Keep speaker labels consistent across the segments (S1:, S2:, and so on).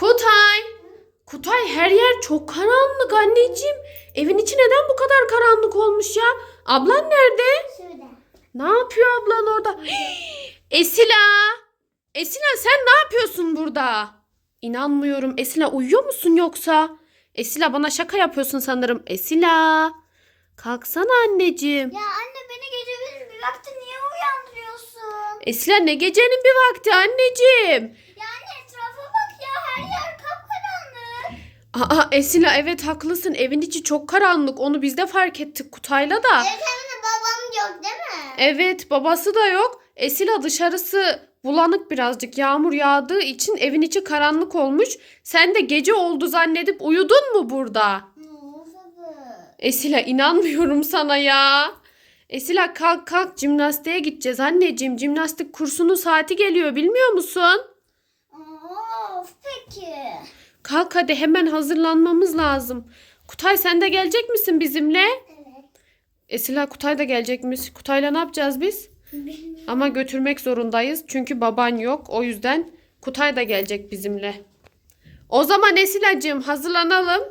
S1: Kutay. Kutay her yer çok karanlık anneciğim. Evin içi neden bu kadar karanlık olmuş ya? Ablan nerede?
S2: Şurada.
S1: Ne yapıyor ablan orada? Esila. Esila sen ne yapıyorsun burada? İnanmıyorum. Esila uyuyor musun yoksa? Esila bana şaka yapıyorsun sanırım. Esila. Kalksana anneciğim.
S2: Ya anne beni gecenin bir vakti niye uyandırıyorsun?
S1: Esila ne gecenin bir vakti anneciğim.
S2: Ya anne etrafa bak ya her yer kapkaranlık.
S1: Aa Esila evet haklısın. Evin içi çok karanlık. Onu biz de fark ettik Kutay'la da.
S2: Evet hem babam yok değil mi?
S1: Evet babası da yok. Esila dışarısı bulanık birazcık yağmur yağdığı için evin içi karanlık olmuş. Sen de gece oldu zannedip uyudun mu burada? Esila inanmıyorum sana ya. Esila kalk kalk jimnastiğe gideceğiz anneciğim. Jimnastik kursunun saati geliyor bilmiyor musun?
S2: Of peki.
S1: Kalk hadi hemen hazırlanmamız lazım. Kutay sen de gelecek misin bizimle?
S2: Evet.
S1: Esila Kutay da gelecekmiş. Kutay'la ne yapacağız biz?
S2: Bilmiyorum.
S1: Ama götürmek zorundayız. Çünkü baban yok. O yüzden Kutay da gelecek bizimle. O zaman Esilacığım hazırlanalım.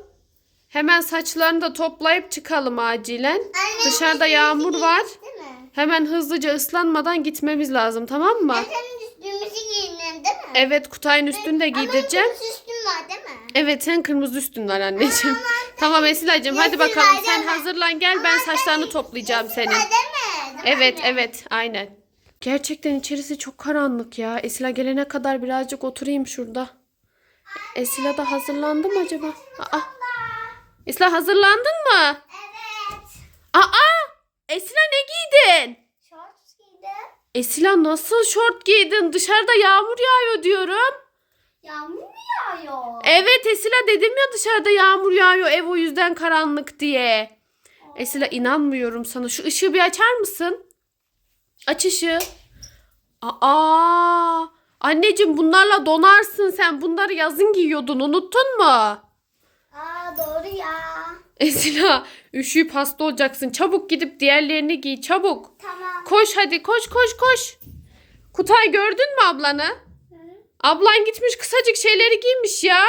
S1: Hemen saçlarını da toplayıp çıkalım acilen.
S2: Anne,
S1: Dışarıda yağmur var.
S2: Değil mi?
S1: Hemen hızlıca ıslanmadan gitmemiz lazım tamam mı?
S2: Ben senin üstümüzü giyinim değil mi?
S1: Evet Kutay'ın üstünü de giydireceğim.
S2: Ama üstüm var değil mi?
S1: Evet sen kırmızı üstün var anneciğim. Tamam Esilacığım hadi bakalım sen hazırlan gel ben saçlarını toplayacağım senin. Evet evet aynen. Gerçekten içerisi çok karanlık ya. Esila gelene kadar birazcık oturayım şurada. Esila da hazırlandı mı acaba? Aa. Esila hazırlandın mı?
S2: Evet.
S1: Aa! Esila ne giydin?
S2: Şort giydim.
S1: Esila nasıl şort giydin? Dışarıda yağmur yağıyor diyorum.
S2: Yağmur mu yağıyor?
S1: Evet Esila dedim ya dışarıda yağmur yağıyor ev o yüzden karanlık diye. Esila inanmıyorum sana. Şu ışığı bir açar mısın? Aç ışığı. Aa! Anneciğim bunlarla donarsın sen. Bunları yazın giyiyordun. Unuttun mu?
S2: Aa doğru ya.
S1: Esila üşüyüp hasta olacaksın. Çabuk gidip diğerlerini giy. Çabuk.
S2: Tamam.
S1: Koş hadi koş koş koş. Kutay gördün mü ablanı? Ablan gitmiş kısacık şeyleri giymiş ya.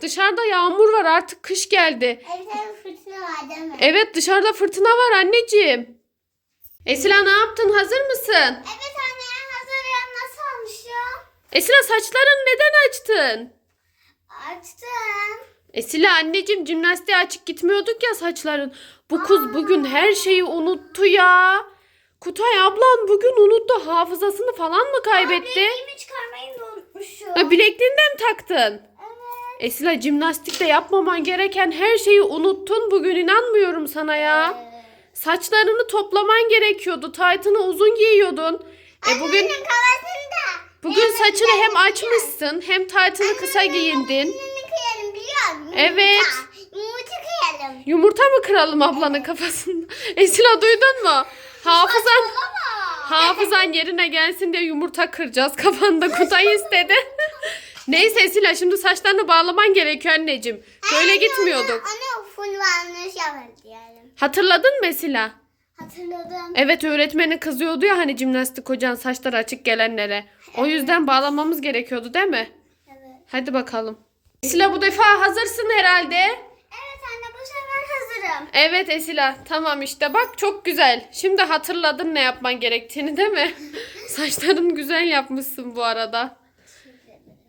S1: Dışarıda yağmur var artık kış geldi.
S2: Evde fırtına var değil mi?
S1: Evet dışarıda fırtına var anneciğim. Esila ne yaptın? Hazır mısın?
S2: Evet anne hazırım. Nasıl olmuşum?
S1: Esila saçlarını neden açtın?
S2: Açtım.
S1: Esila anneciğim jimnastiğe açık gitmiyorduk ya saçların. Bu kız bugün her şeyi unuttu ya. Kutay ablan bugün unuttu. Hafızasını falan mı kaybetti?
S2: Bilekliğimi unutmuşum.
S1: Ha, bilekliğini de mi taktın?
S2: Evet.
S1: Esila jimnastikte yapmaman gereken her şeyi unuttun. Bugün inanmıyorum sana ya. Saçlarını toplaman gerekiyordu. Taytını uzun giyiyordun. E bugün
S2: Annenin kafasında.
S1: bugün saçını hem açmışsın hem taytını kısa giyindin.
S2: Yumurta kıyalım biliyor musun?
S1: Evet.
S2: Yumurta, kıyalım.
S1: Yumurta mı kıralım ablanın kafasında? Esila duydun mu? Hafızan
S2: Baba.
S1: Hafızan yerine gelsin diye yumurta kıracağız. Kafanda Kutay istedi. Neyse Esila şimdi saçlarını bağlaman gerekiyor anneciğim. Böyle gitmiyorduk.
S2: Anne full varmış diyelim.
S1: Hatırladın mı Esila?
S2: Hatırladım.
S1: Evet öğretmeni kızıyordu ya hani jimnastik hocan saçları açık gelenlere. O yüzden bağlamamız gerekiyordu değil mi?
S2: Evet.
S1: Hadi bakalım. Esila bu defa hazırsın herhalde.
S2: Hazırım.
S1: Evet Esila tamam işte bak çok güzel. Şimdi hatırladın ne yapman gerektiğini değil mi? Saçların güzel yapmışsın bu arada.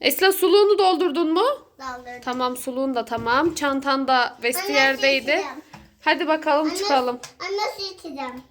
S1: Esila suluğunu doldurdun mu?
S2: Daldırdım.
S1: Tamam suluğun da tamam. Çantan da vestiyerdeydi.
S2: Anne,
S1: Hadi bakalım
S2: Anne-
S1: çıkalım.
S2: Anne su içeceğim.